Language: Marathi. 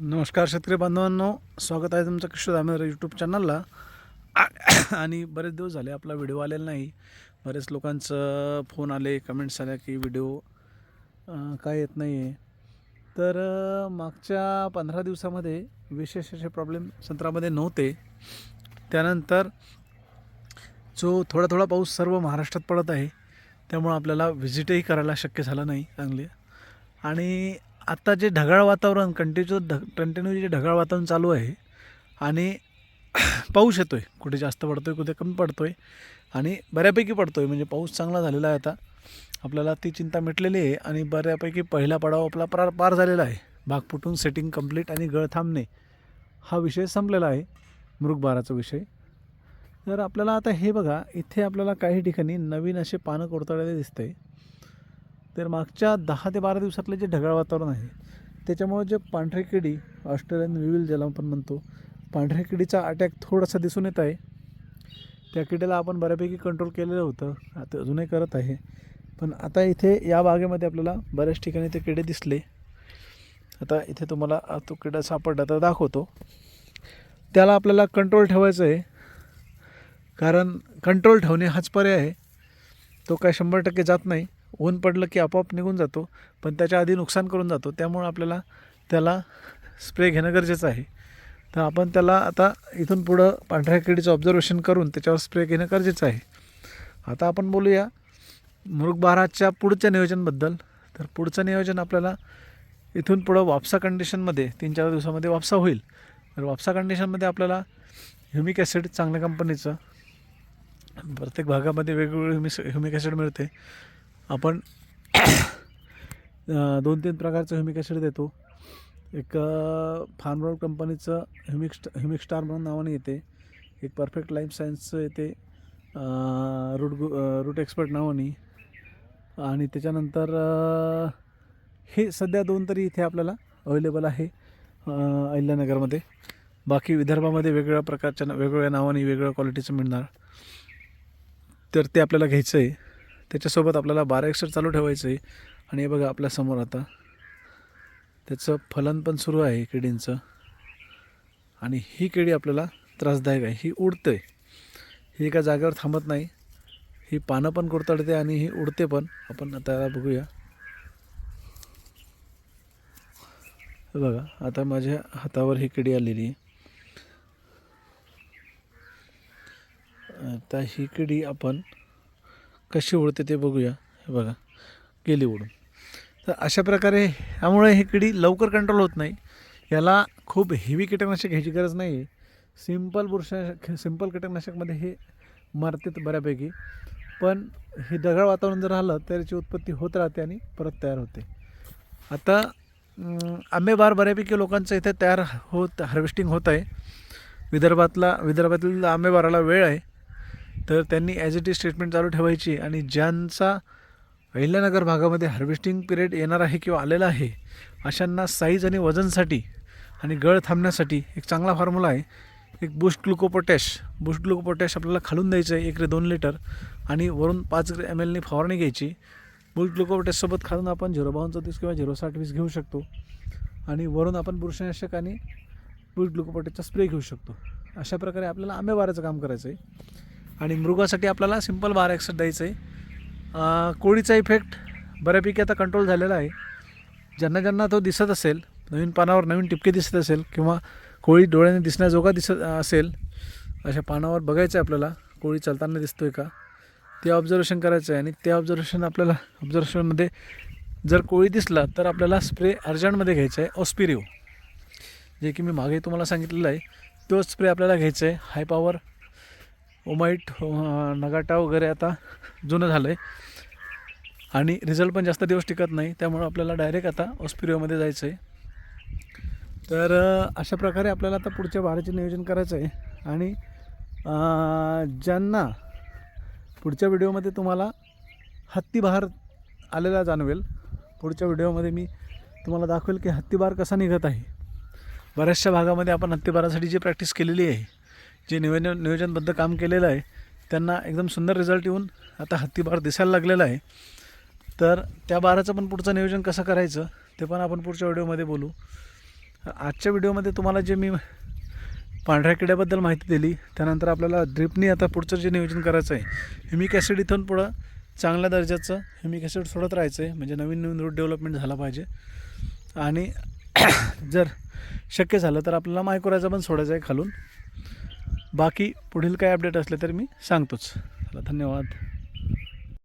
नमस्कार शेतकरी बांधवांनो स्वागत आहे तुमचं किशोर दामेर यूट्यूब चॅनलला आणि बरेच दिवस झाले आपला व्हिडिओ आलेला नाही. बरेच लोकांचं फोन आले कमेंट्स आल्या की व्हिडिओ काय येत नाही आहे तर मागच्या पंधरा दिवसामध्ये विशेष असे प्रॉब्लेम संत्रामध्ये नव्हते. त्यानंतर जो थोडा थोडा पाऊस सर्व महाराष्ट्रात पडत आहे त्यामुळं आपल्याला व्हिजिटही करायला शक्य झालं नाही चांगले. आणि आत्ता जे ढगाळ वातावरण कंटिन्यू ढग कंटिन्यू जे ढगाळ वातावरण चालू आहे आणि पाऊस येतो आहे कुठे जास्त पडतो आहे कुठे कमी पडतो आहे आणि बऱ्यापैकी पडतो आहे म्हणजे पाऊस चांगला झालेला आहे आता. आपल्याला ती चिंता मिटलेली आहे आणि बऱ्यापैकी पहिला पडाव आपला पार पार झालेला आहे. भाग फुटून सेटिंग कंप्लीट आणि गळ थांबणे हा विषय संपलेला आहे मृगबाराचा विषय. तर आपल्याला आता हे बघा इथे आपल्याला काही ठिकाणी नवीन असे पानं कोरतळलेले दिसते तर मागच्या दहा ते बारा दिवसातले जे ढगाळ वातावरण आहे त्याच्यामुळे जे पांढरी किडी ऑस्ट्रेलियन विविल ज्याला आपण म्हणतो पांढऱ्या किडीचा अटॅक थोडासा दिसून येत आहे. त्या किडीला आपण बऱ्यापैकी कंट्रोल केलेलं होतं आता अजूनही करत आहे. पण आता इथे या बागेमध्ये आपल्याला बऱ्याच ठिकाणी ते किडे दिसले. आता इथे तुम्हाला तो किडा सापडला तर दाखवतो. त्याला आपल्याला कंट्रोल ठेवायचं आहे. कारण कंट्रोल ठेवणे हाच पर्याय आहे. तो काय शंभर टक्के जात नाही. ऊन पडलं की आपोआप निघून जातो पण त्याच्या आधी नुकसान करून जातो. त्यामुळं आपल्याला त्याला स्प्रे घेणं गरजेचं आहे. तर आपण त्याला आता इथून पुढं पांढऱ्या किडीचं ऑब्झर्वेशन करून त्याच्यावर स्प्रे घेणं गरजेचं आहे. आता आपण बोलूया मृगबाराच्या पुढच्या नियोजनबद्दल. तर पुढचं नियोजन आपल्याला इथून पुढं वापसा कंडिशनमध्ये तीन चार दिवसामध्ये वापसा होईल. तर वापसा कंडिशनमध्ये आपल्याला ह्युमिक ॲसिड चांगल्या कंपनीचं प्रत्येक भागामध्ये वेगवेगळे ह्युमिस ह्युमिक ॲसिड मिळते. आपण दोन तीन प्रकारचं ह्युमिक ॲसिड देतो. एक फार्मरॉल कंपनीचं ह्युमिक स्ट ह्युमिक स्टार म्हणून नावाने येते. एक परफेक्ट लाईफ सायन्सचं येते. रूट गु रूट एक्सपर्ट नावाने. आणि त्याच्यानंतर हे सध्या दोन तरी इथे आपल्याला अवेलेबल आहे अहिल्यानगरमध्ये. बाकी विदर्भामध्ये वेगवेगळ्या प्रकारच्या वेगवेगळ्या नावाने वेगवेगळ्या क्वालिटीचं मिळणार. तर ते आपल्याला घ्यायचं आहे त्याच्यासोबत आपल्याला बारा एक्सर चालू ठेवायचं आहे. आणि हे बघा आपल्यासमोर आता. त्याचं फलन पण सुरू आहे किडींचं. आणि ही किडी आपल्याला त्रासदायक आहे. ही उडते. ही एका जागेवर थांबत नाही. ही पानं पण कुरतडते आणि ही उडते पण. आपण आता बघूया. बघा आता माझ्या हातावर ही किडी आलेली आहे. आता ही किडी आपण कशी उडते ते बघूया. हे बघा गेली उडून. तर अशा प्रकारे त्यामुळे ही किडी लवकर कंट्रोल होत नाही. याला खूप हेवी कीटकनाशक घ्यायची गरज नाही आहे सिंपल बुरशा सिंपल कीटकनाशकमध्ये हे मारतात बऱ्यापैकी. पण हे दगड वातावरण जर राहिलं तर याची उत्पत्ती होत राहते आणि परत तयार होते. आता आंबेबार बऱ्यापैकी लोकांचं इथे तयार होत हार्वेस्टिंग होत आहे. विदर्भातला विदर्भातील आंबेबाराला वेळ आहे. तर त्यांनी ॲज इट इज ट्रीटमेंट चालू ठेवायची आणि ज्यांचा अहिल्यानगर भागामध्ये हार्वेस्टिंग पिरियड येणार आहे किंवा आलेला आहे अशांना साईज आणि वजनसाठी आणि गळ थांबण्यासाठी एक चांगला फॉर्म्युला आहे. एक बुस्ट ग्लुकोपोटॅश बुस्ट ग्लुकोपोटॅश आपल्याला खालून द्यायचं आहे एक रे दोन लिटर आणि वरून पाच एम एलनी फवारणी घ्यायची. बुस्ट ग्लुकोपोटॅशसोबत खालून आपण झिरो बावन्न चौतीस किंवा झिरो साठ वीस घेऊ शकतो. आणि वरून आपण बुरशीनाशक आणि बुस्ट ग्लुकोपोटॅशचा स्प्रे घेऊ शकतो. अशा प्रकारे आपल्याला आंबेवाराचं काम करायचं आहे आणि मृगासाठी आपल्याला सिंपल बार एक्सर द्यायचं आहे कोळीचा इफेक्ट बऱ्यापैकी आता कंट्रोल झालेला आहे. ज्यांना ज्यांना तो दिसत असेल नवीन पानावर नवीन टिपके दिसत असेल किंवा कोळी डोळ्याने दिसण्याजोगा दिसत असेल अशा पानावर बघायचं आहे आपल्याला कोळी चालताना दिसतो आहे का? ते ऑब्झर्वेशन करायचं आहे आणि ते ऑब्झर्वेशन आपल्याला ऑब्झर्वेशनमध्ये जर कोळी दिसला तर आपल्याला स्प्रे अर्जंटमध्ये घ्यायचा आहे ऑस्पिरिओ जे की मी मागे तुम्हाला सांगितलेलं आहे तोच स्प्रे आपल्याला घ्यायचा आहे हाय पॉवर ओमाईट नगाटा वगैरे आता जुनं झालं आहे आणि रिझल्ट पण जास्त दिवस टिकत नाही त्यामुळं आपल्याला डायरेक्ट आता ऑस्पिरिओमध्ये जायचं आहे तर अशा प्रकारे आपल्याला आता पुढच्या वाराचे नियोजन करायचं आहे. आणि ज्यांना पुढच्या व्हिडिओमध्ये तुम्हाला हत्तीबहार आलेला जाणवेल पुढच्या व्हिडिओमध्ये मी तुम्हाला दाखवेल की हत्तीबार कसा निघत आहे. बऱ्याचशा भागामध्ये आपण हत्तीबारासाठी जी प्रॅक्टिस केलेली आहे जे नियोजन नियोजनबद्ध काम केलेलं आहे त्यांना एकदम सुंदर रिझल्ट येऊन आता हत्तीबार दिसायला लागलेला आहे. तर त्या बाराचं पण पुढचं नियोजन कसं करायचं ते पण आपण पुढच्या व्हिडिओमध्ये बोलू. आजच्या व्हिडिओमध्ये तुम्हाला जे मी पांढऱ्या किड्याबद्दल माहिती दिली त्यानंतर आपल्याला ड्रिपनी आता पुढचं जे नियोजन करायचं आहे ह्युमिक ॲसिड इथून पुढं चांगल्या दर्जाचं ह्युमिक ॲसिड सोडत राहायचं आहे म्हणजे नवीन नवीन रूट डेव्हलपमेंट झाला पाहिजे. आणि जर शक्य झालं तर आपल्याला मायक्रोरायझा पण सोडायचं आहे खालून. बाकी पुढील काय अपडेट असले तर मी सांगतोच. चला धन्यवाद.